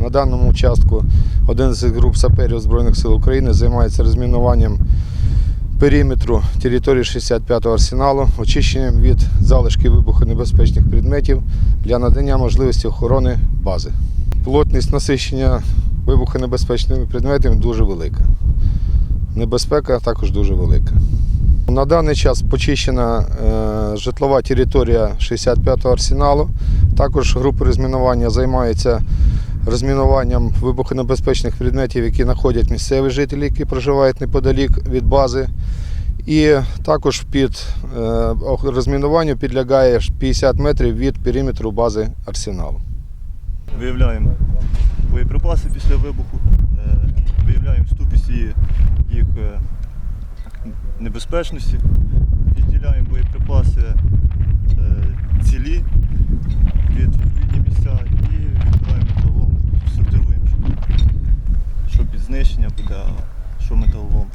На даному участку один з груп саперів Збройних сил України займається розмінуванням периметру території 65-го арсеналу, очищенням від залишків вибухонебезпечних предметів для надання можливості охорони бази. Плотність насищення вибухонебезпечними предметами дуже велика. Небезпека також дуже велика. На даний час почищена е, житлова територія 65-го арсеналу. Також групи розмінування займаються розмінуванням вибухонебезпечних предметів, які знаходять місцеві жителі, які проживають неподалік від бази. І також під е, розмінуванню підлягає 50 метрів від периметру бази арсеналу. Виявляємо боєприпаси після вибуху, Е, небезпечності. Відділяємо боєприпаси е, цілі від відповідні місця і відбираємо металолом, сортируємо, що під знищення буде, що металолом.